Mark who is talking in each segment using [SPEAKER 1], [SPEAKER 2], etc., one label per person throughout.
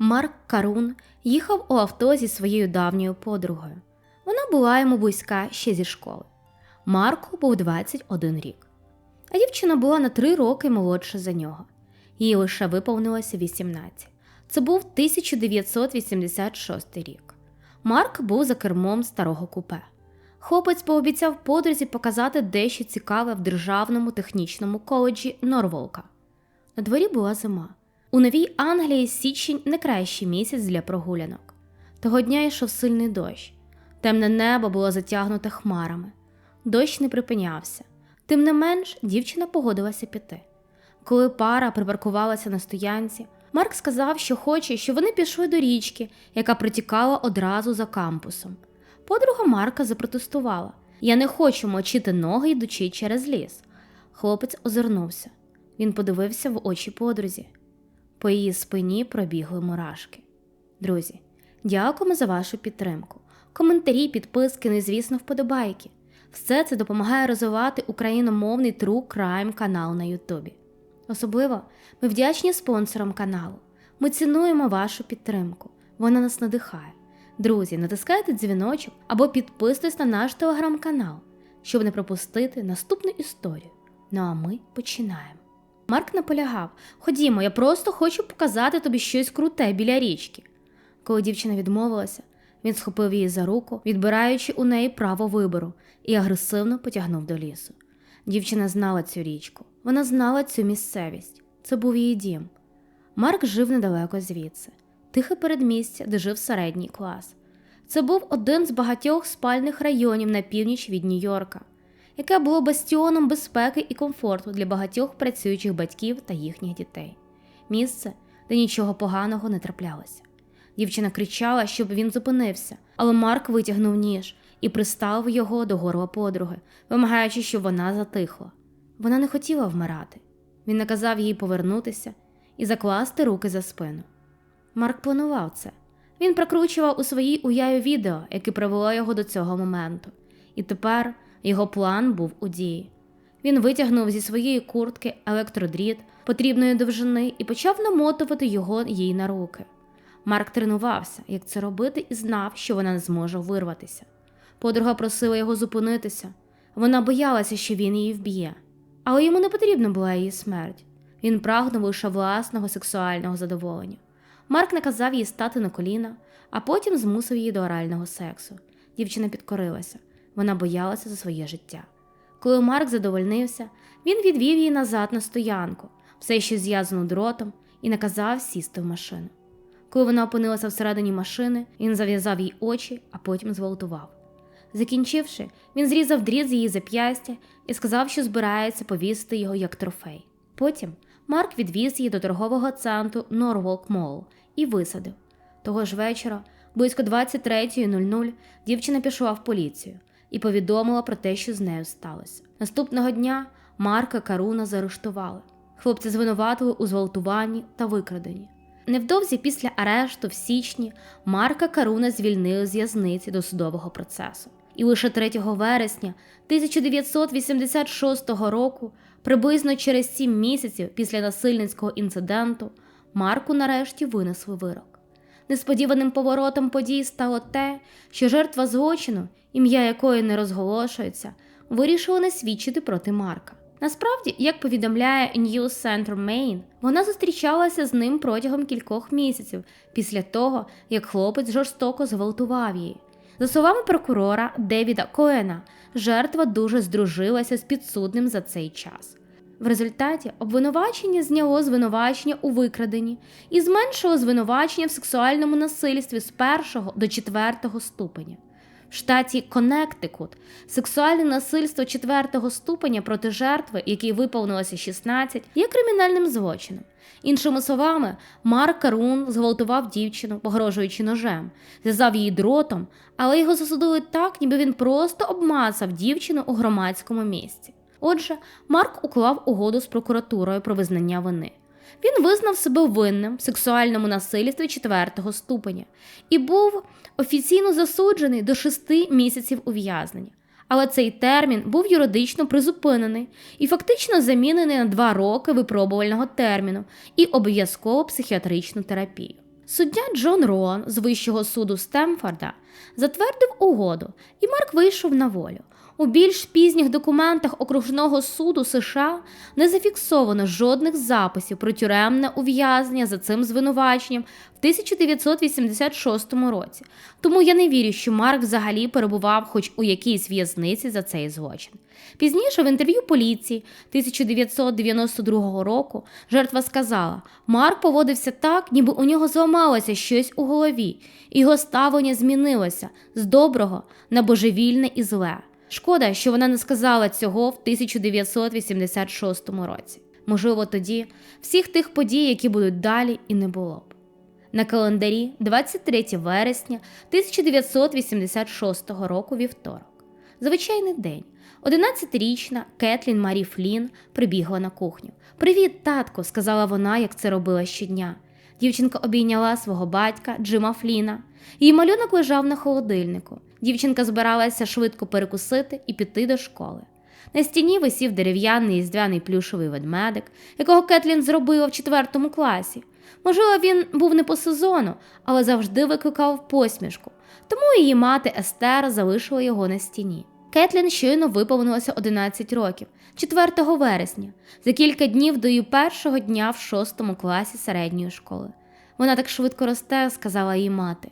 [SPEAKER 1] Марк Карун їхав у авто зі своєю давньою подругою. Вона була йому близька ще зі школи. Марку був 21 рік, а дівчина була на 3 роки молодша за нього. Їй лише виповнилося 18. Це був 1986 рік. Марк був за кермом старого купе. Хлопець пообіцяв подрузі показати дещо цікаве в державному технічному коледжі Норволка. На дворі була зима. У Новій Англії січень не кращий місяць для прогулянок. Того дня йшов сильний дощ. Темне небо було затягнуте хмарами. Дощ не припинявся. Тим не менш, дівчина погодилася піти. Коли пара припаркувалася на стоянці, Марк сказав, що хоче, щоб вони пішли до річки, яка протікала одразу за кампусом. Подруга Марка запротестувала: Я не хочу мочити ноги, йдучи через ліс. Хлопець озирнувся. Він подивився в очі подрузі. По її спині пробігли мурашки. Друзі, дякуємо за вашу підтримку. Коментарі, підписки, незвісно, вподобайки. Все це допомагає розвивати україномовний True Crime канал на Ютубі. Особливо ми вдячні спонсорам каналу. Ми цінуємо вашу підтримку. Вона нас надихає. Друзі, натискайте дзвіночок або підписуйтесь на наш телеграм-канал, щоб не пропустити наступну історію. Ну а ми починаємо. Марк наполягав: Ходімо, я просто хочу показати тобі щось круте біля річки. Коли дівчина відмовилася, він схопив її за руку, відбираючи у неї право вибору, і агресивно потягнув до лісу. Дівчина знала цю річку, вона знала цю місцевість. Це був її дім. Марк жив недалеко звідси, тихе передмістя, де жив середній клас. Це був один з багатьох спальних районів на північ від Нью-Йорка, яке було бастіоном безпеки і комфорту для багатьох працюючих батьків та їхніх дітей. Місце, де нічого поганого не траплялося. Дівчина кричала, щоб він зупинився, але Марк витягнув ніж і пристав його до горла подруги, вимагаючи, щоб вона затихла. Вона не хотіла вмирати. Він наказав їй повернутися і закласти руки за спину. Марк планував це. Він прокручував у своїй уяві відео, яке привело його до цього моменту, і тепер його план був у дії. Він витягнув зі своєї куртки електродріт потрібної довжини і почав намотувати його їй на руки. Марк тренувався, як це робити, і знав, що вона не зможе вирватися. Подруга просила його зупинитися. Вона боялася, що він її вб'є, але йому не потрібна була її смерть. Він прагнув лише власного сексуального задоволення. Марк наказав їй стати на коліна, а потім змусив її до орального сексу. Дівчина підкорилася, вона боялася за своє життя. Коли Марк задовольнився, він відвів її назад на стоянку, все ще зв'язану дротом, і наказав сісти в машину. Коли вона опинилася всередині машини, він зав'язав їй очі, а потім зґвалтував. Закінчивши, він зрізав дріт з її зап'ястя і сказав, що збирається повісити його як трофей. Потім Марк відвіз її до торгового центру Норволк Молл і висадив. Того ж вечора, близько 23.00, дівчина пішла в поліцію і повідомила про те, що з нею сталося. Наступного дня Марка Каруна заарештували. Хлопця звинуватили у зґвалтуванні та викраденні. Невдовзі після арешту в січні Марка Каруна звільнили з в'язниці до судового процесу. І лише 3 вересня 1986 року, приблизно через 7 місяців після насильницького інциденту, Марку нарешті винесли вирок. Несподіваним поворотом подій стало те, що жертва злочину, ім'я якої не розголошується, вирішила не свідчити проти Марка. Насправді, як повідомляє News Center Maine, вона зустрічалася з ним протягом кількох місяців після того, як хлопець жорстоко зґвалтував її. За словами прокурора Девіда Коена, жертва дуже здружилася з підсудним за цей час. В результаті обвинувачення зняло звинувачення у викраденні і зменшило звинувачення в сексуальному насильстві з першого до четвертого ступеня. В штаті Коннектикут сексуальне насильство четвертого ступеня проти жертви, якій виповнилося 16, є кримінальним злочином. Іншими словами, Марк Карун зґвалтував дівчину, погрожуючи ножем, зв'язав її дротом, але його засудили так, ніби він просто обмацав дівчину у громадському місці. Отже, Марк уклав угоду з прокуратурою про визнання вини. Він визнав себе винним в сексуальному насильстві четвертого ступеня і був офіційно засуджений до шести місяців ув'язнення. Але цей термін був юридично призупинений і фактично замінений на два роки випробувального терміну і обов'язково психіатричну терапію. Суддя Джон Роан з Вищого суду Стемфорда затвердив угоду, і Марк вийшов на волю. У більш пізніх документах окружного суду США не зафіксовано жодних записів про тюремне ув'язнення за цим звинуваченням в 1986 році. Тому я не вірю, що Марк взагалі перебував хоч у якійсь в'язниці за цей злочин. Пізніше в інтерв'ю поліції 1992 року жертва сказала, Марк поводився так, ніби у нього зламалося щось у голові, його ставлення змінилося з доброго на божевільне і зле. Шкода, що вона не сказала цього в 1986 році. Можливо, тоді всіх тих подій, які будуть далі, і не було б. На календарі 23 вересня 1986 року вівторок. Звичайний день. 11-річна Кетлін Марі Флін прибігла на кухню. Привіт, татко, сказала вона, як це робила щодня. Дівчинка обійняла свого батька Джима Фліна. Її малюнок лежав на холодильнику. Дівчинка збиралася швидко перекусити і піти до школи. На стіні висів дерев'яний різдвяний плюшовий ведмедик, якого Кетлін зробила в четвертому класі. Можливо, він був не по сезону, але завжди викликав посмішку, тому її мати Естер залишила його на стіні. Кетлін щойно виповнилося 11 років, 4 вересня, за кілька днів до її першого дня в шостому класі середньої школи. Вона так швидко росте, сказала її мати.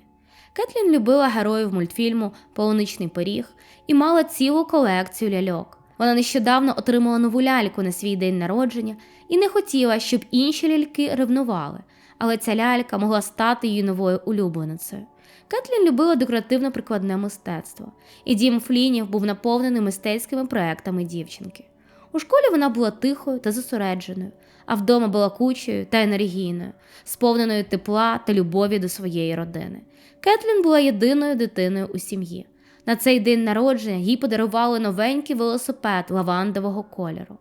[SPEAKER 1] Кетлін любила героїв мультфільму Полуничний пиріг і мала цілу колекцію ляльок. Вона нещодавно отримала нову ляльку на свій день народження і не хотіла, щоб інші ляльки ревнували, але ця лялька могла стати її новою улюбленицею. Кетлін любила декоративно-прикладне мистецтво, і дім Флінів був наповнений мистецькими проектами дівчинки. У школі вона була тихою та зосередженою, а вдома була кучою та енергійною, сповненою тепла та любові до своєї родини. Кетлін була єдиною дитиною у сім'ї. На цей день народження їй подарували новенький велосипед лавандового кольору.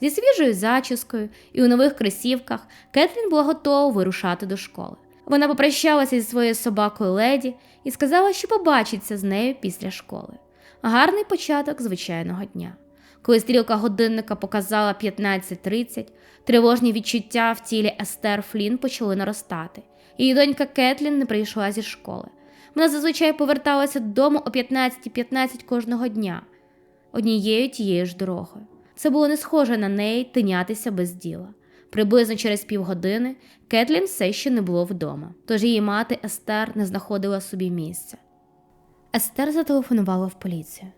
[SPEAKER 1] Зі свіжою зачіскою і у нових кросівках Кетлін була готова вирушати до школи. Вона попрощалася зі своєю собакою леді і сказала, що побачиться з нею після школи. Гарний початок звичайного дня. Коли стрілка годинника показала 15.30, тривожні відчуття в тілі Естер Флін почали наростати. Її донька Кетлін не прийшла зі школи. Вона зазвичай поверталася додому о 15.15 .15 кожного дня, однією тією ж дорогою. Це було не схоже на неї тинятися без діла. Приблизно через півгодини Кетлін все ще не було вдома, тож її мати Естер не знаходила собі місця. Естер зателефонувала в поліцію.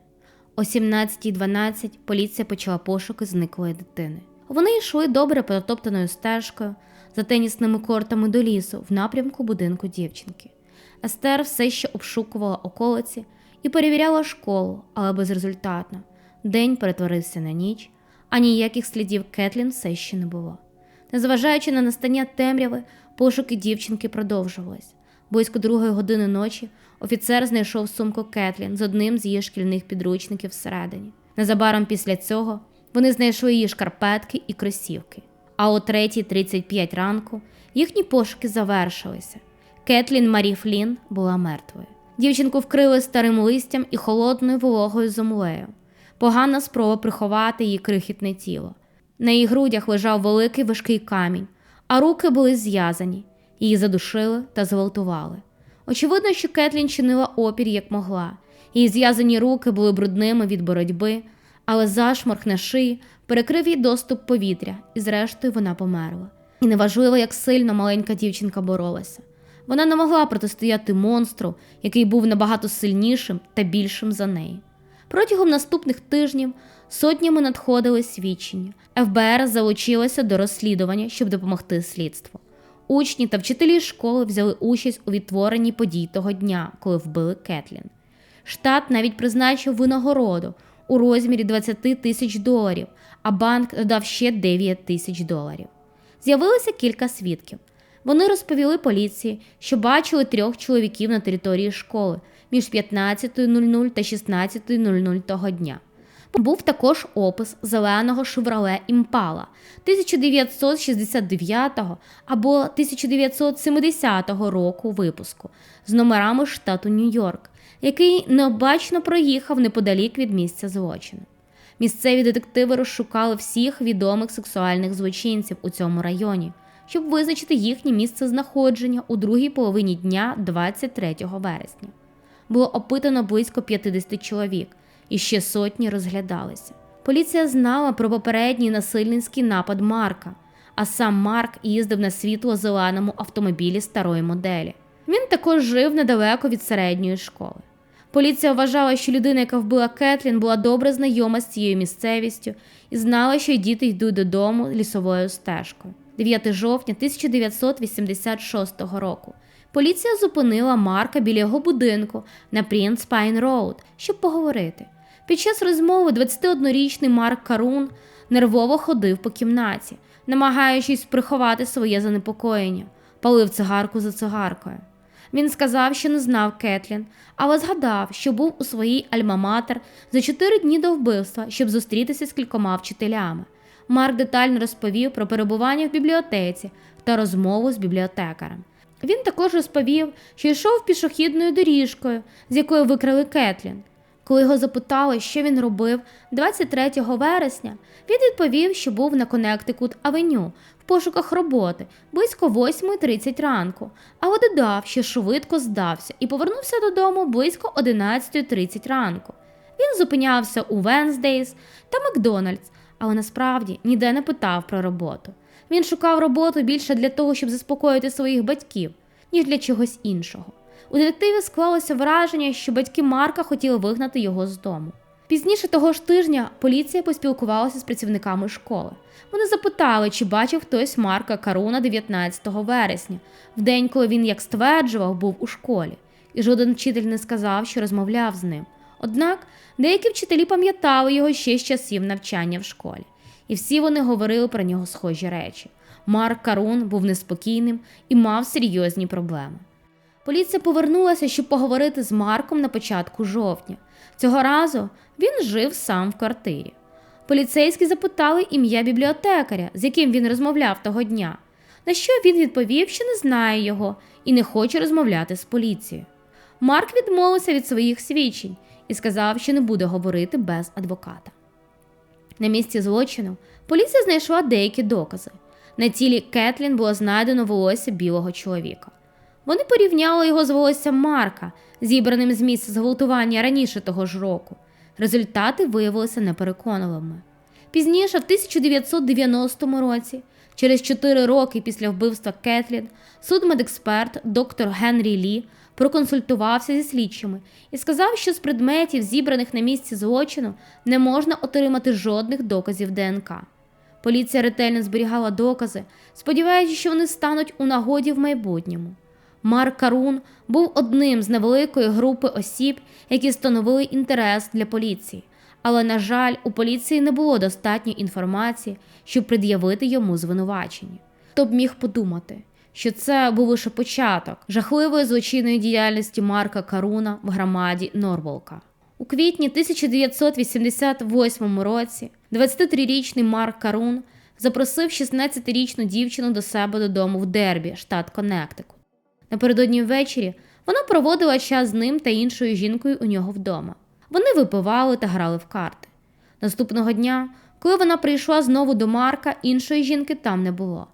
[SPEAKER 1] О 17.12 поліція почала пошуки зниклої дитини. Вони йшли добре протоптаною стежкою за тенісними кортами до лісу в напрямку будинку дівчинки. Естер все ще обшукувала околиці і перевіряла школу, але безрезультатно. День перетворився на ніч, а ніяких слідів Кетлін все ще не було. Незважаючи на настання темряви, пошуки дівчинки продовжувались. Близько другої години ночі офіцер знайшов сумку Кетлін з одним з її шкільних підручників всередині. Незабаром після цього вони знайшли її шкарпетки і кросівки. А о 3.35 ранку їхні пошуки завершилися. Кетлін Марі Флін була мертвою. Дівчинку вкрили старим листям і холодною вологою землею. Погана спроба приховати її крихітне тіло. На її грудях лежав великий важкий камінь, а руки були зв'язані, її задушили та зґвалтували. Очевидно, що Кетлін чинила опір як могла, її зв'язані руки були брудними від боротьби, але зашморг на шиї перекрив їй доступ повітря, і, зрештою, вона померла. І неважливо, як сильно маленька дівчинка боролася. Вона не могла протистояти монстру, який був набагато сильнішим та більшим за неї. Протягом наступних тижнів сотнями надходили свідчення. ФБР залучилося до розслідування, щоб допомогти слідству. Учні та вчителі школи взяли участь у відтворенні подій того дня, коли вбили Кетлін. Штат навіть призначив винагороду у розмірі 20 тисяч доларів, а банк додав ще 9 тисяч доларів. З'явилося кілька свідків. Вони розповіли поліції, що бачили трьох чоловіків на території школи між 15.00 та 16.00 того дня. Був також опис зеленого шевроле імпала 1969 або 1970 року випуску з номерами штату Нью-Йорк, який необачно проїхав неподалік від місця злочину. Місцеві детективи розшукали всіх відомих сексуальних злочинців у цьому районі, щоб визначити їхнє місце знаходження у другій половині дня 23 вересня. Було опитано близько 50 чоловік, і ще сотні розглядалися. Поліція знала про попередній насильницький напад Марка, а сам Марк їздив на світло-зеленому автомобілі старої моделі. Він також жив недалеко від середньої школи. Поліція вважала, що людина, яка вбила Кетлін, була добре знайома з цією місцевістю і знала, що діти йдуть додому лісовою стежкою. 9 жовтня 1986 року. Поліція зупинила Марка біля його будинку на Принц Пайн Роуд, щоб поговорити. Під час розмови 21-річний Марк Карун нервово ходив по кімнаті, намагаючись приховати своє занепокоєння, палив цигарку за цигаркою. Він сказав, що не знав Кетлін, але згадав, що був у своїй альма-матер за чотири дні до вбивства, щоб зустрітися з кількома вчителями. Марк детально розповів про перебування в бібліотеці та розмову з бібліотекарем. Він також розповів, що йшов пішохідною доріжкою, з якої викрали Кетлін. Коли його запитали, що він робив 23 вересня, він відповів, що був на Коннектикут Авеню в пошуках роботи близько 8.30 ранку, але додав, що швидко здався і повернувся додому близько 11.30 ранку. Він зупинявся у Венздейс та Макдональдс, але насправді ніде не питав про роботу. Він шукав роботу більше для того, щоб заспокоїти своїх батьків, ніж для чогось іншого. У детективі склалося враження, що батьки Марка хотіли вигнати його з дому. Пізніше того ж тижня поліція поспілкувалася з працівниками школи. Вони запитали, чи бачив хтось Марка Каруна 19 вересня, в день, коли він, як стверджував, був у школі, і жоден вчитель не сказав, що розмовляв з ним. Однак деякі вчителі пам'ятали його ще з часів навчання в школі, і всі вони говорили про нього схожі речі. Марк Карун був неспокійним і мав серйозні проблеми. Поліція повернулася, щоб поговорити з Марком на початку жовтня. Цього разу він жив сам в квартирі. Поліцейські запитали ім'я бібліотекаря, з яким він розмовляв того дня, на що він відповів, що не знає його і не хоче розмовляти з поліцією. Марк відмовився від своїх свідчень і сказав, що не буде говорити без адвоката. На місці злочину поліція знайшла деякі докази. На тілі Кетлін було знайдено волосся білого чоловіка. Вони порівняли його з волоссям Марка, зібраним з місця зґвалтування раніше того ж року. Результати виявилися непереконливими. Пізніше, в 1990 році, через 4 роки після вбивства Кетлін, судмедексперт доктор Генрі Лі проконсультувався зі слідчими і сказав, що з предметів, зібраних на місці злочину, не можна отримати жодних доказів ДНК. Поліція ретельно зберігала докази, сподіваючись, що вони стануть у нагоді в майбутньому. Марк Карун був одним з невеликої групи осіб, які становили інтерес для поліції. Але, на жаль, у поліції не було достатньо інформації, щоб пред'явити йому звинувачення. Хто б міг подумати, що це був лише початок жахливої злочинної діяльності Марка Каруна в громаді Норволка. У квітні 1988 році 23-річний Марк Карун запросив 16-річну дівчину до себе додому в Дербі, штат Коннектикут. Напередодні ввечері вона проводила час з ним та іншою жінкою у нього вдома. Вони випивали та грали в карти. Наступного дня, коли вона прийшла знову до Марка, іншої жінки там не було.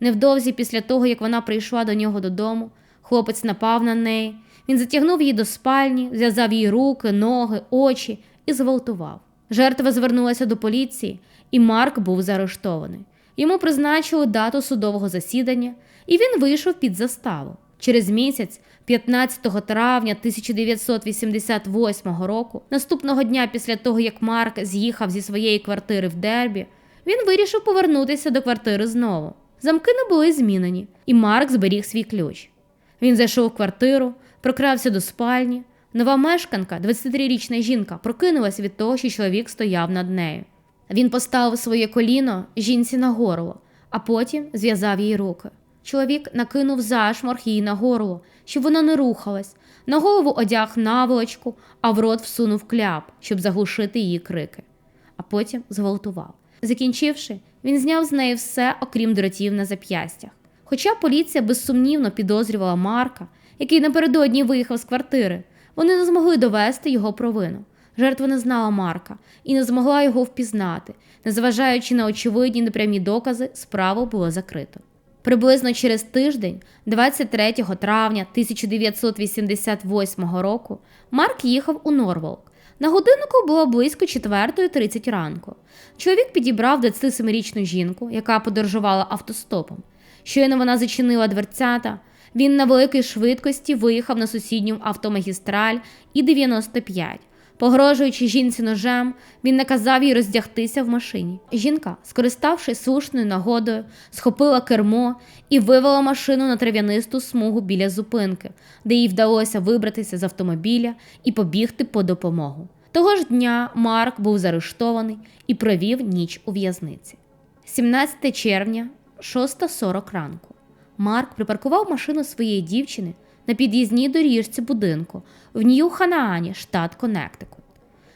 [SPEAKER 1] Невдовзі після того, як вона прийшла до нього додому, хлопець напав на неї. Він затягнув її до спальні, зв'язав їй руки, ноги, очі і зґвалтував. Жертва звернулася до поліції, і Марк був заарештований. Йому призначили дату судового засідання, і він вийшов під заставу. Через місяць, 15 травня 1988 року, наступного дня після того, як Марк з'їхав зі своєї квартири в Дербі, він вирішив повернутися до квартири знову. Замки не були змінені, і Марк зберіг свій ключ. Він зайшов в квартиру, прокрався до спальні. Нова мешканка, 23-річна жінка, прокинулась від того, що чоловік стояв над нею. Він поставив своє коліно жінці на горло, а потім зв'язав їй руки. Чоловік накинув зашморг їй на горло, щоб вона не рухалась, на голову одяг наволочку, а в рот всунув кляп, щоб заглушити її крики, а потім зґвалтував. Закінчивши, він зняв з неї все, окрім дротів на зап'ястях. Хоча поліція безсумнівно підозрювала Марка, який напередодні виїхав з квартири, вони не змогли довести його провину. Жертва не знала Марка і не змогла його впізнати. Незважаючи на очевидні непрямі докази, справу було закрито. Приблизно через тиждень, 23 травня 1988 року, Марк їхав у Норволк. На годиннику було близько 4.30 ранку. Чоловік підібрав 27-річну жінку, яка подорожувала автостопом. Щойно вона зачинила дверцята. Він на великій швидкості виїхав на сусідню автомагістраль і 95. Погрожуючи жінці ножем, він наказав їй роздягтися в машині. Жінка, скориставшись слушною нагодою, схопила кермо і вивела машину на трав'янисту смугу біля зупинки, де їй вдалося вибратися з автомобіля і побігти по допомогу. Того ж дня Марк був заарештований і провів ніч у в'язниці. 17 червня, 6.40 ранку. Марк припаркував машину своєї дівчини на під'їзній доріжці будинку в Нью-Ханаані, штат Коннектикут.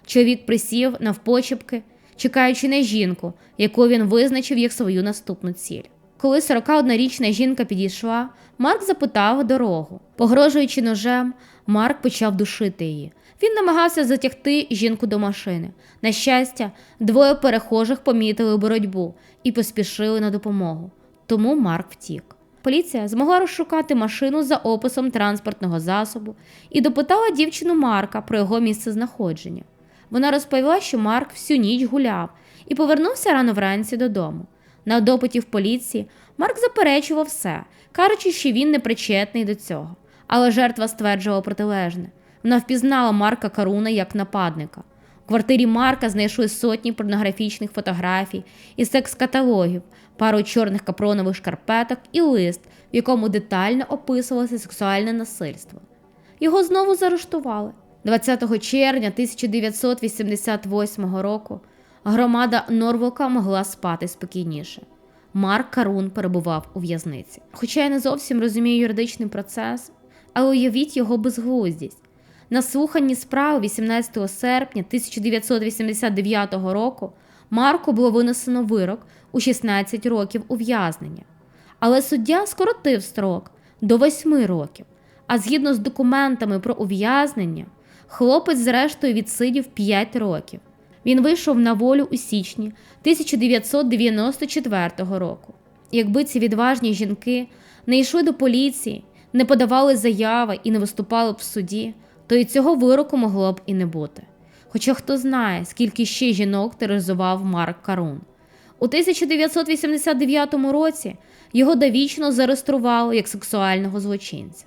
[SPEAKER 1] Чоловік присів навпочепки, чекаючи на жінку, яку він визначив як свою наступну ціль. Коли 41-річна жінка підійшла, Марк запитав дорогу. Погрожуючи ножем, Марк почав душити її. Він намагався затягти жінку до машини. На щастя, двоє перехожих помітили боротьбу і поспішили на допомогу. Тому Марк втік. Поліція змогла розшукати машину за описом транспортного засобу і допитала дівчину Марка про його місце знаходження. Вона розповіла, що Марк всю ніч гуляв і повернувся рано вранці додому. На допиті в поліції Марк заперечував все, кажучи, що він не причетний до цього. Але жертва стверджувала протилежне. Вона впізнала Марка Каруна як нападника. У квартирі Марка знайшли сотні порнографічних фотографій і секс-каталогів, пару чорних капронових шкарпеток і лист, в якому детально описувалося сексуальне насильство. Його знову заарештували. 20 червня 1988 року громада Норвока могла спати спокійніше. Марк Карун перебував у в'язниці. Хоча я не зовсім розумію юридичний процес, але уявіть його безглуздість. На слуханні справи 18 серпня 1989 року Марку було винесено вирок у 16 років ув'язнення. Але суддя скоротив строк до 8 років. А згідно з документами про ув'язнення, хлопець, зрештою, відсидів 5 років. Він вийшов на волю у січні 1994 року. Якби ці відважні жінки не йшли до поліції, не подавали заяви і не виступали б в суді, то і цього вироку могло б і не бути. Хоча хто знає, скільки ще жінок тероризував Марк Карун. У 1989 році його довічно зареєстрували як сексуального злочинця.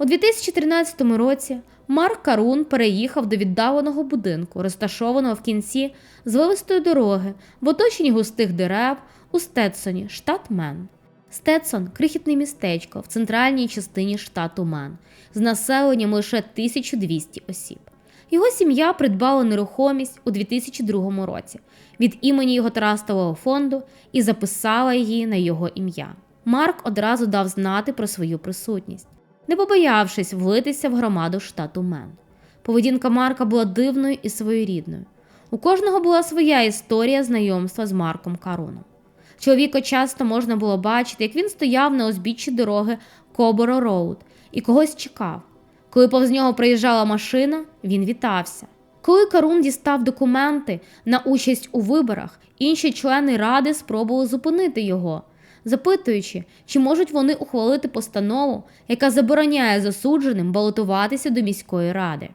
[SPEAKER 1] У 2013 році Марк Карун переїхав до віддаленого будинку, розташованого в кінці звивистої дороги в оточенні густих дерев у Стетсоні, штат Мен. Стетсон крихітне містечко в центральній частині штату Мен з населенням лише 1200 осіб. Його сім'я придбала нерухомість у 2002 році від імені його трастового фонду і записала її на його ім'я. Марк одразу дав знати про свою присутність, не побоявшись влитися в громаду штату Мен. Поведінка Марка була дивною і своєрідною. У кожного була своя історія знайомства з Марком Каруном. Чоловіка часто можна було бачити, як він стояв на узбіччі дороги Коборо Роуд і когось чекав. Коли повз нього приїжджала машина, він вітався. Коли Карун дістав документи на участь у виборах, інші члени ради спробували зупинити його, запитуючи, чи можуть вони ухвалити постанову, яка забороняє засудженим балотуватися до міської ради.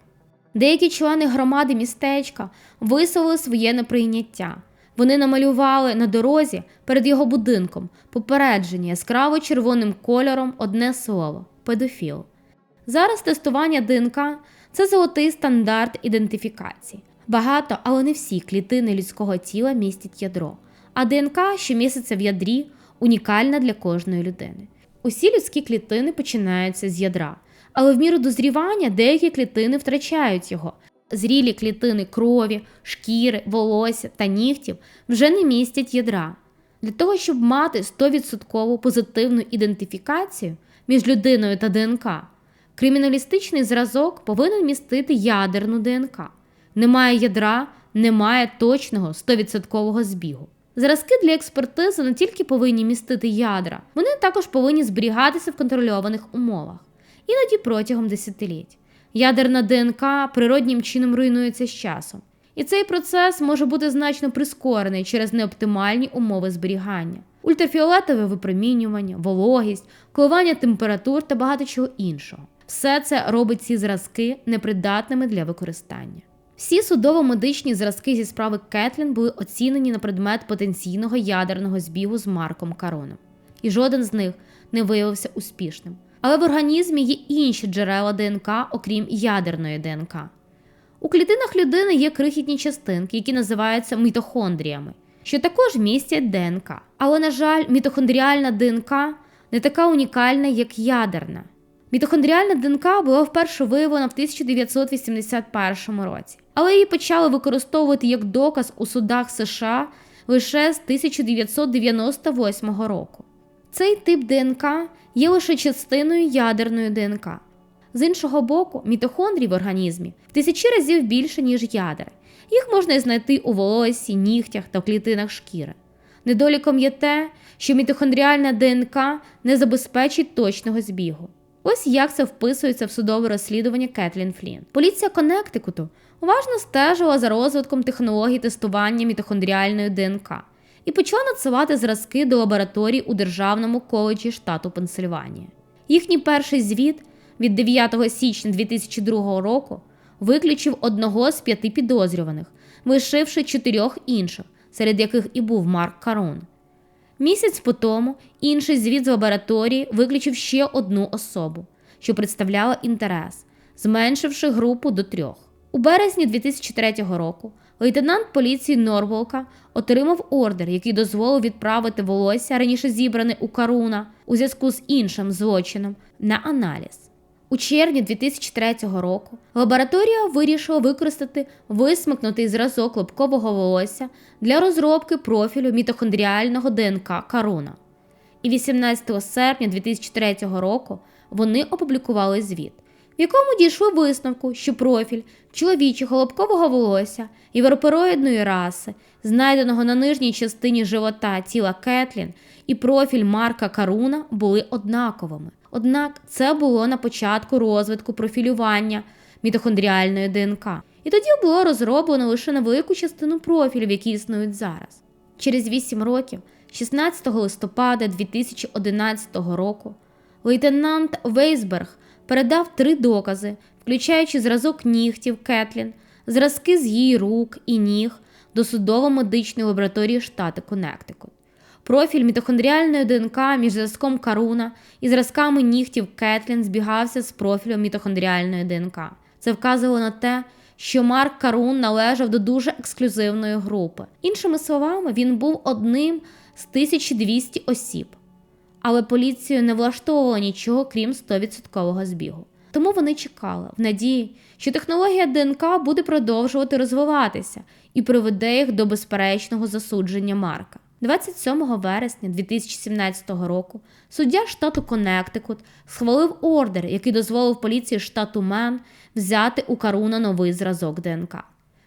[SPEAKER 1] Деякі члени громади містечка висловили своє неприйняття. Вони намалювали на дорозі перед його будинком попередження яскраво червоним кольором одне слово педофіл. Зараз тестування ДНК це золотий стандарт ідентифікації. Багато, але не всі клітини людського тіла містять ядро, а ДНК, що міститься в ядрі, унікальна для кожної людини. Усі людські клітини починаються з ядра, але в міру дозрівання деякі клітини втрачають його. Зрілі клітини крові, шкіри, волосся та нігтів вже не містять ядра. Для того, щоб мати 100% позитивну ідентифікацію між людиною та ДНК, криміналістичний зразок повинен містити ядерну ДНК. Немає ядра, немає точного 100% збігу. Зразки для експертизи не тільки повинні містити ядра, вони також повинні зберігатися в контрольованих умовах, іноді протягом десятиліть. Ядерна ДНК природнім чином руйнується з часом, і цей процес може бути значно прискорений через неоптимальні умови зберігання. ультрафіолетове випромінювання, вологість, коливання температур та багато чого іншого. Все це робить ці зразки непридатними для використання. Всі судово-медичні зразки зі справи Кетлін були оцінені на предмет потенційного ядерного збігу з Марком Кароном, і жоден з них не виявився успішним. Але в організмі є інші джерела ДНК, окрім ядерної ДНК. У клітинах людини є крихітні частинки, які називаються мітохондріями, що також містять ДНК. Але, на жаль, мітохондріальна ДНК не така унікальна, як ядерна. Мітохондріальна ДНК була вперше виявлена в 1981 році, але її почали використовувати як доказ у судах США лише з 1998 року. Цей тип ДНК є лише частиною ядерної ДНК. З іншого боку, мітохондрій в організмі в тисячі разів більше, ніж ядер. Їх можна знайти у волосі, нігтях та клітинах шкіри. Недоліком є те, що мітохондріальна ДНК не забезпечить точного збігу. Ось як це вписується в судове розслідування Кетлін Флін. Поліція Коннектикуту уважно стежила за розвитком технологій тестування мітохондріальної ДНК і почала надсилати зразки до лабораторій у Державному коледжі штату Пенсильванія. Їхній перший звіт від 9 січня 2002 року виключив одного з п'яти підозрюваних, лишивши чотирьох інших, серед яких і був Марк Карон. Місяць по тому інший звіт з лабораторії виключив ще одну особу, що представляла інтерес, зменшивши групу до трьох. У березні 2003 року лейтенант поліції Норволка отримав ордер, який дозволив відправити волосся, раніше зібране у Каруна, у зв'язку з іншим злочином, на аналіз. У червні 2003 року лабораторія вирішила використати висмикнутий зразок лобкового волосся для розробки профілю мітохондріального ДНК Каруна. І 18 серпня 2003 року вони опублікували звіт, в якому дійшли висновку, що профіль чоловічого лобкового волосся європероїдної раси, знайденого на нижній частині живота тіла Кетлін, і профіль Марка Каруна були однаковими. Однак це було на початку розвитку профілювання мітохондріальної ДНК. І тоді було розроблено лише невелику частину профілів, які існують зараз. Через 8 років, 16 листопада 2011 року, лейтенант Вейсберг передав три докази, включаючи зразок нігтів Кетлін, зразки з її рук і ніг до судово-медичної лабораторії штату Коннектикут. Профіль мітохондріальної ДНК між зразком Каруна і зразками нігтів Кетлін збігався з профілем мітохондріальної ДНК. Це вказувало на те, що Марк Карун належав до дуже ексклюзивної групи. Іншими словами, він був одним з 1200 осіб. Але поліцію не влаштовувало нічого, крім 100% збігу. Тому вони чекали в надії, що технологія ДНК буде продовжувати розвиватися і приведе їх до безперечного засудження Марка. 27 вересня 2017 року суддя штату Коннектикут схвалив ордер, який дозволив поліції штату Мен взяти у Каруна новий зразок ДНК.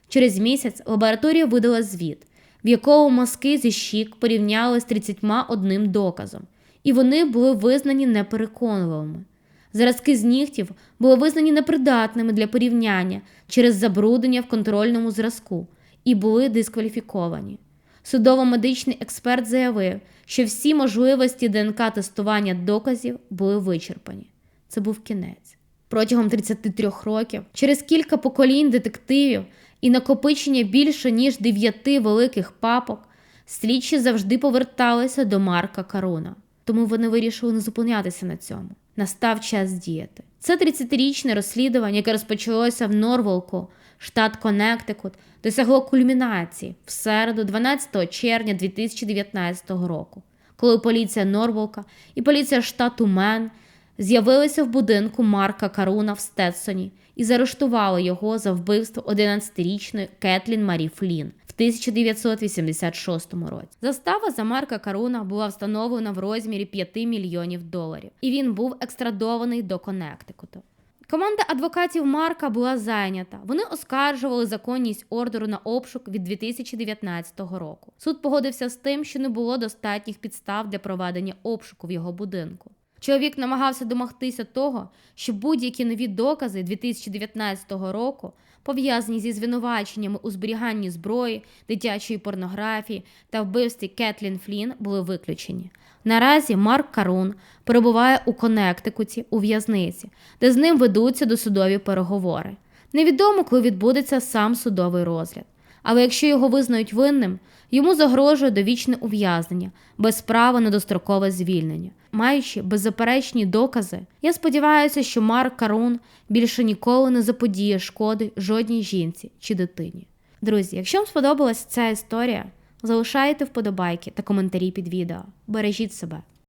[SPEAKER 1] Через місяць лабораторія видала звіт, в якому мазки зі щік порівняли з 31 доказом, і вони були визнані непереконливими. Зразки з нігтів були визнані непридатними для порівняння через забруднення в контрольному зразку і були дискваліфіковані. Судово-медичний експерт заявив, що всі можливості ДНК тестування доказів були вичерпані. Це був кінець. Протягом 33 років, через кілька поколінь детективів і накопичення більше ніж дев'яти великих папок, слідчі завжди поверталися до Марка Каруна. Тому вони вирішили не зупинятися на цьому. Настав час діяти. Це 30-річне розслідування, яке розпочалося в Норволку, штат Коннектикут, досягло кульмінації в середу, 12 червня 2019 року, коли поліція Норволка і поліція штату Мен з'явилися в будинку Марка Каруна в Стетсоні і заарештували його за вбивство 11-річної Кетлін Марі Флін в 1986 році. Застава за Марка Каруна була встановлена в розмірі 5 мільйонів доларів, і він був екстрадований до Коннектикуту. Команда адвокатів Марка була зайнята. Вони оскаржували законність ордеру на обшук від 2019 року. Суд погодився з тим, що не було достатніх підстав для проведення обшуку в його будинку. Чоловік намагався домогтися того, що будь-які нові докази 2019 року пов'язані зі звинуваченнями у зберіганні зброї, дитячої порнографії та вбивстві Кетлін Флін, були виключені. Наразі Марк Карун перебуває у Коннектикуті у в'язниці, де з ним ведуться досудові переговори. Невідомо, коли відбудеться сам судовий розгляд. Але якщо його визнають винним, йому загрожує довічне ув'язнення без права на дострокове звільнення. Маючи беззаперечні докази, я сподіваюся, що Марк Карун більше ніколи не заподіє шкоди жодній жінці чи дитині. Друзі, якщо вам сподобалась ця історія, залишайте вподобайки та коментарі під відео. Бережіть себе.